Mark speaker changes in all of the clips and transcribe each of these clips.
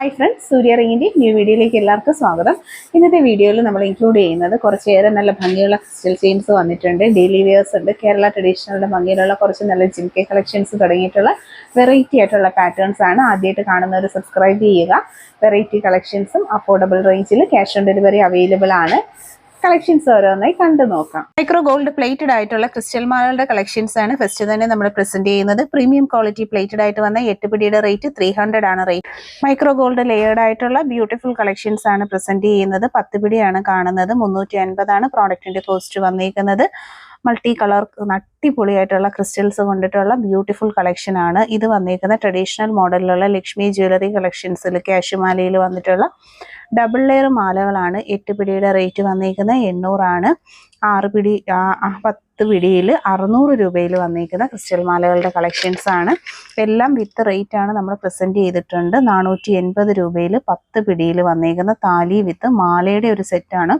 Speaker 1: Hi friends സൂര്യ റിങ്ങിന്റെ new വീഡിയോയിലേക്ക് എല്ലാവർക്കും സ്വാഗതം. ഇന്നത്തെ വീഡിയോയിൽ നമ്മൾ ഇൻക്ലൂഡ് ചെയ്യുന്നത് കുറച്ചേറെ നല്ല ഭംഗിയുള്ള ക്രിസ്റ്റൽ ചെയിൻസ് വന്നിട്ടുണ്ട്. ഡെയിലി വെയേഴ്സ് ഉണ്ട് കേരള ട്രഡീഷണലിന്റെ ഭംഗിയിലുള്ള കുറച്ച് നല്ല ജിംകെ കളക്ഷൻസ് തുടങ്ങിയിട്ടുള്ള വെറൈറ്റി ആയിട്ടുള്ള പാറ്റേൺസ് ആണ് ആദ്യമായിട്ട് കാണുന്നവർ സബ്സ്ക്രൈബ് ചെയ്യുക. വെറൈറ്റി കളക്ഷൻസും അഫോർഡബിൾ റേഞ്ചിൽ ക്യാഷ് ഓൺ ഡെലിവറി അവൈലബിൾ ആണ്. കളക്ഷൻസ് ഓരോന്നായി കണ്ടു നോക്കാം. മൈക്രോ ഗോൾഡ് പ്ലേറ്റഡ് ആയിട്ടുള്ള ക്രിസ്റ്റൽ മാലകളുടെ കളക്ഷൻസ് ആണ് ഫസ്റ്റ് തന്നെ നമ്മൾ പ്രസന്റ് ചെയ്യുന്നത്. പ്രീമിയം ക്വാളിറ്റി പ്ലേറ്റഡ് ആയിട്ട് വന്ന എട്ട് പിടിയുടെ റേറ്റ് ത്രീ ഹൺഡ്രഡ് ആണ് റേറ്റ് മൈക്രോ ഗോൾഡ് ലെയേർഡ് ആയിട്ടുള്ള ബ്യൂട്ടിഫുൾ കളക്ഷൻസ് ആണ് പ്രസന്റ് ചെയ്യുന്നത്. പത്ത് പിടിയാണ് കാണുന്നത്. മുന്നൂറ്റി അൻപതാണ് പ്രോഡക്റ്റിന്റെ കോസ്റ്റ് വന്നിരിക്കുന്നത് മൾട്ടി കളർ അടിപൊളിയായിട്ടുള്ള ക്രിസ്റ്റൽസ് കൊണ്ടിട്ടുള്ള ബ്യൂട്ടിഫുൾ കളക്ഷൻ ആണ്. ഇത് വന്നിരിക്കുന്ന ട്രഡീഷണൽ മോഡലിലുള്ള ലക്ഷ്മി ജ്വല്ലറി കളക്ഷൻസിൽ ക്യാഷുമാലയിൽ വന്നിട്ടുള്ള ഡബിൾ ലെയർ മാലകളാണ്. എട്ട് പിടിയുടെ റേറ്റ് വന്നിരിക്കുന്നത് എണ്ണൂറാണ്. ആറ് പിടി ആ, പത്ത് പിടിയിൽ അറുന്നൂറ് രൂപയിൽ വന്നിരിക്കുന്ന ക്രിസ്റ്റൽ മാലകളുടെ കളക്ഷൻസ് ആണ്. എല്ലാം വിത്ത് റേറ്റ് ആണ് നമ്മൾ പ്രസന്റ് ചെയ്തിട്ടുണ്ട്. നാനൂറ്റി എൺപത് രൂപയിൽ പത്ത് പിടിയിൽ വന്നിരിക്കുന്ന താലി വിത്ത് മാലയുടെ ഒരു സെറ്റാണ്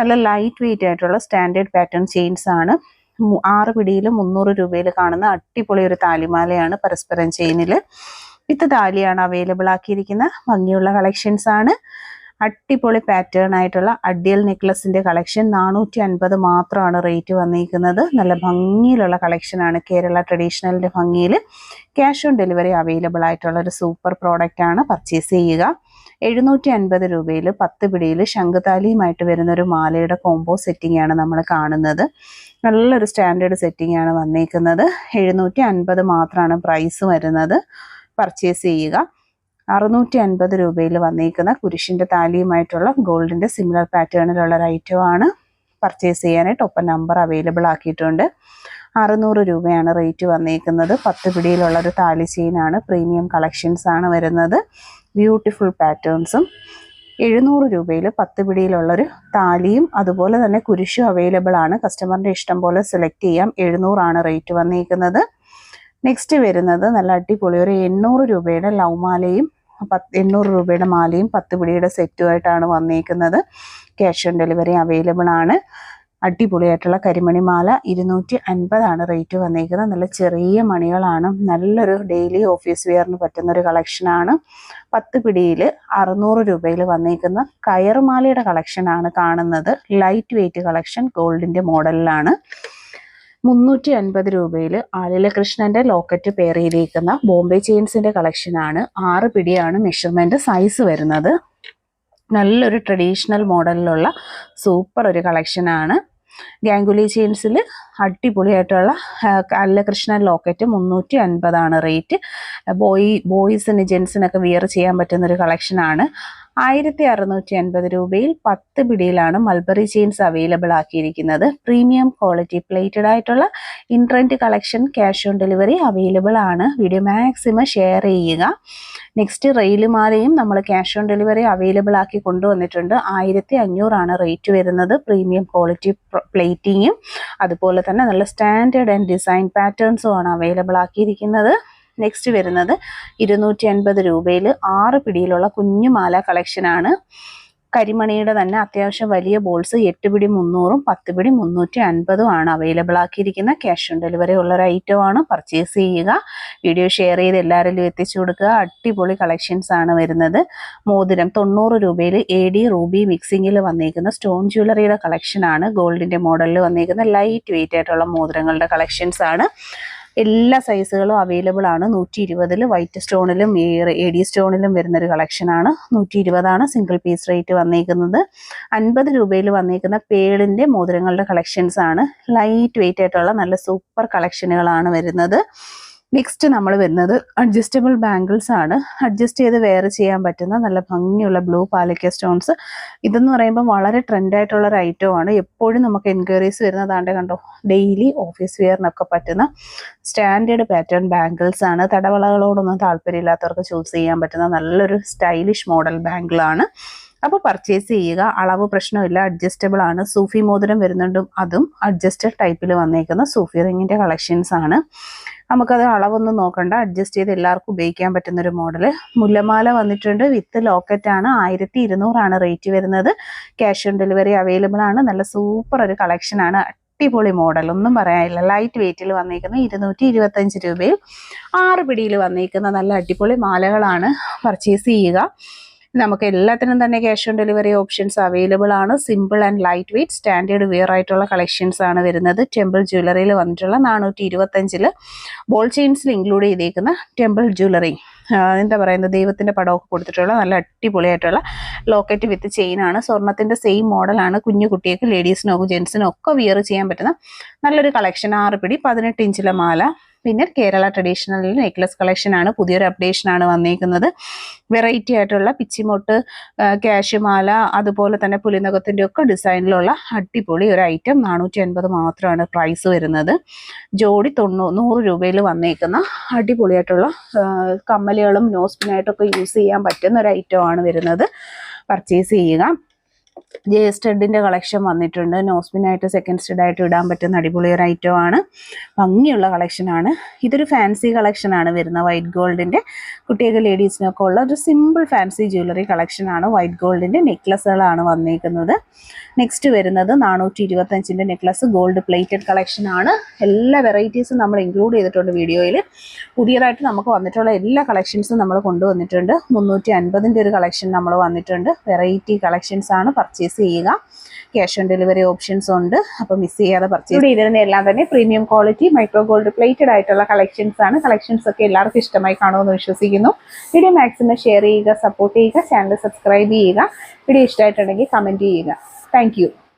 Speaker 1: നല്ല ലൈറ്റ് വെയിറ്റ് ആയിട്ടുള്ള സ്റ്റാൻഡേർഡ് പാറ്റേൺ ചെയിൻസ് ആണ്. ആറ് പിടിയിൽ മുന്നൂറ് രൂപയിൽ കാണുന്ന അടിപൊളി ഒരു താലിമാലയാണ് പരസ്പരം ചെയിനിൽ വിത്ത് താലിയാണ് അവൈലബിൾ ആക്കിയിരിക്കുന്ന. ഭംഗിയുള്ള കളക്ഷൻസ് ആണ്. അടിപൊളി പാറ്റേൺ ആയിട്ടുള്ള അഡിയൽ നെക്ലസിന്റെ കളക്ഷൻ നാനൂറ്റി അൻപത് മാത്രമാണ് റേറ്റ് വന്നിരിക്കുന്നത്. നല്ല ഭംഗിയിലുള്ള കളക്ഷനാണ് കേരള ട്രഡീഷണലിന്റെ ഭംഗിയിൽ. ക്യാഷ് ഓൺ ഡെലിവറി അവൈലബിൾ ആയിട്ടുള്ള ഒരു സൂപ്പർ പ്രോഡക്റ്റ് ആണ് പർച്ചേസ് ചെയ്യുക. എഴുന്നൂറ്റി അൻപത് രൂപയിൽ പത്ത് പിടിയിൽ ശംഖുതാലിയുമായിട്ട് വരുന്ന ഒരു മാലയുടെ കോംബോ സെറ്റിംഗ് ആണ് നമ്മൾ കാണുന്നത്. നല്ലൊരു സ്റ്റാൻഡേർഡ് സെറ്റിംഗ് ആണ് വന്നേക്കുന്നത് എഴുന്നൂറ്റി അൻപത് മാത്രമാണ് പ്രൈസ് വരുന്നത്. പർച്ചേസ് ചെയ്യുക. അറുന്നൂറ്റി അൻപത് രൂപയിൽ വന്നേക്കുന്ന കുരിശിന്റെ താലിയുമായിട്ടുള്ള ഗോൾഡിന്റെ സിമിലർ പാറ്റേണിലുള്ള ഒരു item ആണ്. പർച്ചേസ് ചെയ്യാനായിട്ട് ഒപ്പം നമ്പർ അവൈലബിൾ ആക്കിയിട്ടുണ്ട്. അറുന്നൂറ് രൂപയാണ് റേറ്റ് വന്നിരിക്കുന്നത് പത്ത് പിടിയിലുള്ള ഒരു താലി ചെയിനാണ് പ്രീമിയം കളക്ഷൻസ് ആണ് വരുന്നത്. ബ്യൂട്ടിഫുൾ പാറ്റേൺസും എഴുന്നൂറ് രൂപയിൽ പത്ത് പിടിയിലുള്ളൊരു താലിയും അതുപോലെ തന്നെ കുരിശും അവൈലബിൾ ആണ്. കസ്റ്റമറിന്റെ ഇഷ്ടം പോലെ സെലക്ട് ചെയ്യാം. എഴുന്നൂറാണ് റേറ്റ് വന്നിരിക്കുന്നത് നെക്സ്റ്റ് വരുന്നത് നല്ല അടിപൊളി ഒരു എണ്ണൂറ് രൂപയുടെ ലൗമാലയും മാലയും പത്ത് എണ്ണൂറ് രൂപയുടെ മാലയും പത്ത് പിടിയുടെ സെറ്റുമായിട്ടാണ് വന്നേക്കുന്നത്. ക്യാഷ് ഓൺ ഡെലിവറി അവൈലബിൾ ആണ്. അടിപൊളിയായിട്ടുള്ള കരിമണി മാല ഇരുന്നൂറ്റി അൻപതാണ് റേറ്റ് വന്നിരിക്കുന്നത് നല്ല ചെറിയ മണികളാണ്. നല്ലൊരു ഡെയിലി ഓഫീസ് വെയറിന് പറ്റുന്നൊരു കളക്ഷനാണ് പത്ത് പിടിയിൽ അറുന്നൂറ് രൂപയിൽ വന്നിരിക്കുന്ന കയറുമാലയുടെ കളക്ഷനാണ് കാണുന്നത്. ലൈറ്റ് വെയ്റ്റ് കളക്ഷൻ ഗോൾഡിന്റെ മോഡലിലാണ് മുന്നൂറ്റി അൻപത് രൂപയിൽ ആലില കൃഷ്ണന്റെ ലോക്കറ്റ് പെയർ ചെയ്തിരിക്കുന്ന ബോംബെ ചെയിൻസിന്റെ കളക്ഷനാണ് ആറ് പിടിയാണ് മെഷർമെന്റ് സൈസ് വരുന്നത്. നല്ലൊരു ട്രഡീഷണൽ മോഡലിലുള്ള സൂപ്പർ ഒരു കളക്ഷനാണ് ഗാംഗുലി ചെയിൻസിൽ അടിപൊളിയായിട്ടുള്ള അല്ലകൃഷ്ണൻ ലോക്കറ്റ് മുന്നൂറ്റി അൻപതാണ് റേറ്റ് ബോയ് ബോയ്സിന് ജെൻസിനൊക്കെ വിയർ ചെയ്യാൻ പറ്റുന്നൊരു കളക്ഷനാണ് ആയിരത്തി അറുന്നൂറ്റി അൻപത് രൂപയിൽ പത്ത് പിടിയിലാണ് മൾബറി ചെയിൻസ് അവൈലബിൾ ആക്കിയിരിക്കുന്നത്. പ്രീമിയം ക്വാളിറ്റി പ്ലേറ്റഡ് ആയിട്ടുള്ള in trend collection cash on delivery available ആണ്. വീഡിയോ മാക്സിമം ഷെയർ ചെയ്യുക. നെക്സ്റ്റ് റെയിലുമാലയും നമ്മൾ ക്യാഷ് ഓൺ ഡെലിവറി അവൈലബിൾ ആക്കി കൊണ്ടുവന്നിട്ടുണ്ട്. ആയിരത്തി അഞ്ഞൂറാണ് റേറ്റ് വരുന്നത് പ്രീമിയം ക്വാളിറ്റി പ്ലേറ്റിങ്ങും. അതുപോലെ തന്നെ നല്ല സ്റ്റാൻഡേർഡ് ആൻഡ് ഡിസൈൻ പാറ്റേൺസും ആണ് അവൈലബിൾ ആക്കിയിരിക്കുന്നത്. നെക്സ്റ്റ് വരുന്നത് ഇരുന്നൂറ്റി അൻപത് രൂപയിൽ ആറ് പിടിയിലുള്ള കുഞ്ഞുമാല കളക്ഷനാണ് കരിമണിയുടെ തന്നെ അത്യാവശ്യം വലിയ ബോൾസ് എട്ട് പിടി മുന്നൂറും പത്ത് പിടി മുന്നൂറ്റി അൻപതും ആണ് അവൈലബിൾ ആക്കിയിരിക്കുന്ന ക്യാഷ് ഓൺ ഡെലിവറി ഉള്ള ഒരു ഐറ്റം ആണ്. പർച്ചേസ് ചെയ്യുക. വീഡിയോ ഷെയർ ചെയ്ത് എല്ലാവരിലും എത്തിച്ചു കൊടുക്കുക. അടിപൊളി കളക്ഷൻസ് ആണ് വരുന്നത്. മോതിരം തൊണ്ണൂറ് രൂപയിൽ എ ഡി റൂബി മിക്സിങ്ങിൽ വന്നിരിക്കുന്ന സ്റ്റോൺ ജ്വല്ലറിയുടെ കളക്ഷനാണ് ഗോൾഡിന്റെ മോഡലിൽ വന്നിരിക്കുന്ന ലൈറ്റ് വെയിറ്റ് ആയിട്ടുള്ള മോതിരങ്ങളുടെ കളക്ഷൻസ് ആണ്. എല്ലാ സൈസുകളും അവൈലബിൾ ആണ്. നൂറ്റി ഇരുപതിൽ വൈറ്റ് സ്റ്റോണിലും എ ഡി സ്റ്റോണിലും വരുന്നൊരു കളക്ഷനാണ് നൂറ്റി ഇരുപതാണ് സിംഗിൾ പീസ് റേറ്റ് വന്നേക്കുന്നത്. അൻപത് രൂപയിൽ വന്നേക്കുന്ന പേളിന്റെ മോതിരങ്ങളുടെ കളക്ഷൻസ് ആണ്. ലൈറ്റ് വെയിറ്റ് ആയിട്ടുള്ള നല്ല സൂപ്പർ കളക്ഷനുകളാണ് വരുന്നത്. നെക്സ്റ്റ് നമ്മൾ വരുന്നത് അഡ്ജസ്റ്റബിൾ ബാംഗിൾസ് ആണ്. അഡ്ജസ്റ്റ് ചെയ്ത് വെയർ ചെയ്യാൻ പറ്റുന്ന നല്ല ഭംഗിയുള്ള ബ്ലൂ പാലിക്ക സ്റ്റോൺസ് ഇതെന്ന് പറയുമ്പോൾ വളരെ ട്രെൻഡായിട്ടുള്ള ഒരു ഐറ്റം ആണ്. എപ്പോഴും നമുക്ക് എൻക്വയറീസ് വരുന്നതാണ്ട് കണ്ടോ? ഡെയിലി ഓഫീസ് വെയറിനൊക്കെ പറ്റുന്ന സ്റ്റാൻഡേർഡ് പാറ്റേൺ ബാംഗിൾസ് ആണ്. തടവളകളോടൊന്നും താല്പര്യമില്ലാത്തവർക്ക് ചൂസ് ചെയ്യാൻ പറ്റുന്ന നല്ലൊരു സ്റ്റൈലിഷ് മോഡൽ ബാംഗിളാണ് അപ്പോൾ പർച്ചേസ് ചെയ്യുക. അളവ് പ്രശ്നമില്ല. അഡ്ജസ്റ്റബിൾ ആണ്. സൂഫി മോതിരം വരുന്നുണ്ടും. അതും അഡ്ജസ്റ്റഡ് ടൈപ്പിൽ വന്നേക്കുന്ന സൂഫി റിങ്ങിന്റെ കളക്ഷൻസ് ആണ്. നമുക്കത് അളവൊന്നും നോക്കണ്ട. അഡ്ജസ്റ്റ് ചെയ്ത് എല്ലാവർക്കും ഉപയോഗിക്കാൻ പറ്റുന്ന ഒരു മോഡൽ മുല്ലമാല വന്നിട്ടുണ്ട്. വിത്ത് ലോക്കറ്റ് ആണ്. ആയിരത്തി ഇരുന്നൂറാണ് റേറ്റ് വരുന്നത്. ക്യാഷ് ഓൺ ഡെലിവറി അവൈലബിൾ ആണ്. നല്ല സൂപ്പർ ഒരു കളക്ഷൻ ആണ്. അടിപൊളി മോഡൽ ഒന്നും പറയാനില്ല. ലൈറ്റ് വെയിറ്റിൽ വന്നിരിക്കുന്ന ഇരുന്നൂറ്റി ഇരുപത്തഞ്ച് രൂപയിൽ ആറ് പിടിയിൽ വന്നിരിക്കുന്ന നല്ല അടിപൊളി മാലകളാണ് പർച്ചേസ് ചെയ്യുക. നമുക്ക് എല്ലാത്തിനും തന്നെ cash on delivery options available ആണ്. Simple and light weight standard wear ആയിട്ടുള്ള കളക്ഷൻസ് ആണ് വരുന്നത്. ടെമ്പിൾ ജ്വല്ലറിയിൽ വന്നിട്ടുള്ള നാനൂറ്റി ഇരുപത്തഞ്ചിൽ ബോൾ ചെയിൻസിൽ ഇൻക്ലൂഡ് ചെയ്തേക്കുന്ന ടെമ്പിൾ ജ്വല്ലറി എന്താ പറയുന്നത്? ദൈവത്തിന്റെ പടമൊക്കെ കൊടുത്തിട്ടുള്ള നല്ല അടിപൊളിയായിട്ടുള്ള ലോക്കറ്റ് വിത്ത് ചെയിൻ ആണ്. സ്വർണത്തിന്റെ സെയിം മോഡലാണ് കുഞ്ഞു കുട്ടികൾക്ക് ലേഡീസിനോ ജെൻസിനോ ഒക്കെ വിയർ ചെയ്യാൻ പറ്റുന്ന നല്ലൊരു കളക്ഷൻ ആറ് പിടി പതിനെട്ട് ഇഞ്ചിലെ മാല. പിന്നെ കേരള ട്രഡീഷണൽ നെക്ലസ് കളക്ഷൻ ആണ് പുതിയൊരു അപ്ഡേഷൻ ആണ് വന്നിരിക്കുന്നത് വെറൈറ്റി ആയിട്ടുള്ള പിച്ചിമൊട്ട് ക്യാഷുമാല അതുപോലെ തന്നെ പുലിനകത്തിന്റെ ഒക്കെ ഡിസൈനിലുള്ള അടിപൊളി ഒരു ഐറ്റം നാനൂറ്റി അൻപത് മാത്രമാണ് പ്രൈസ് വരുന്നത്. ജോഡി തൊണ്ണൂ നൂറ് രൂപയിൽ വന്നേക്കുന്ന അടിപൊളിയായിട്ടുള്ള കമ്മലുകളും നോസ്പിനായിട്ടൊക്കെ യൂസ് ചെയ്യാൻ പറ്റുന്ന ഒരു ഐറ്റമാണ് വരുന്നത്. പർച്ചേസ് ചെയ്യുക. ജെ സ്റ്റഡിന്റെ കളക്ഷൻ വന്നിട്ടുണ്ട്. നോസ്പിനായിട്ട് സെക്കൻഡ് സ്റ്റഡായിട്ട് ഇടാൻ പറ്റുന്ന അടിപൊളി ഒരു ഐറ്റം ആണ്. ഭംഗിയുള്ള കളക്ഷനാണ് ഇതൊരു ഫാൻസി കളക്ഷനാണ് വരുന്ന വൈറ്റ് ഗോൾഡിന്റെ കുട്ടികൾക്ക് ലേഡീസിനൊക്കെ ഉള്ള ഒരു സിമ്പിൾ ഫാൻസി ജ്വല്ലറി കളക്ഷനാണ് വൈറ്റ് ഗോൾഡിന്റെ നെക്ലസ്സുകളാണ് വന്നിരിക്കുന്നത് നെക്സ്റ്റ് വരുന്നത് നാനൂറ്റി ഇരുപത്തഞ്ചിന്റെ നെക്ലസ് ഗോൾഡ് പ്ലേറ്റഡ് കളക്ഷനാണ് എല്ലാ വെറൈറ്റീസും നമ്മൾ ഇൻക്ലൂഡ് ചെയ്തിട്ടുണ്ട് വീഡിയോയിൽ. പുതിയതായിട്ട് നമുക്ക് വന്നിട്ടുള്ള എല്ലാ കളക്ഷൻസും നമ്മൾ കൊണ്ടുവന്നിട്ടുണ്ട്. മുന്നൂറ്റി അൻപതിന്റെ ഒരു കളക്ഷൻ നമ്മൾ വന്നിട്ടുണ്ട്. വെറൈറ്റി കളക്ഷൻസാണ് ആണ്. പർച്ചേസ് ചെയ്യുക. ക്യാഷ് ഓൺ ഡെലിവറി ഓപ്ഷൻസ് ഉണ്ട്. അപ്പോൾ മിസ് ചെയ്യാതെ പർച്ചേസ് ചെയ്തിരുന്ന എല്ലാം തന്നെ premium quality micro gold plated ആയിട്ടുള്ള കളക്ഷൻസ് ആണ്. കളക്ഷൻസ് ഒക്കെ എല്ലാവർക്കും ഇഷ്ടമായി കാണുമെന്ന് വിശ്വസിക്കുന്നു. വീഡിയോ മാക്സിമം ഷെയർ ചെയ്യുക സപ്പോർട്ട് ചെയ്യുക ചാനൽ സബ്സ്ക്രൈബ് ചെയ്യുക. വീഡിയോ ഇഷ്ടമായിട്ടുണ്ടെങ്കിൽ കമന്റ് ചെയ്യുക. താങ്ക്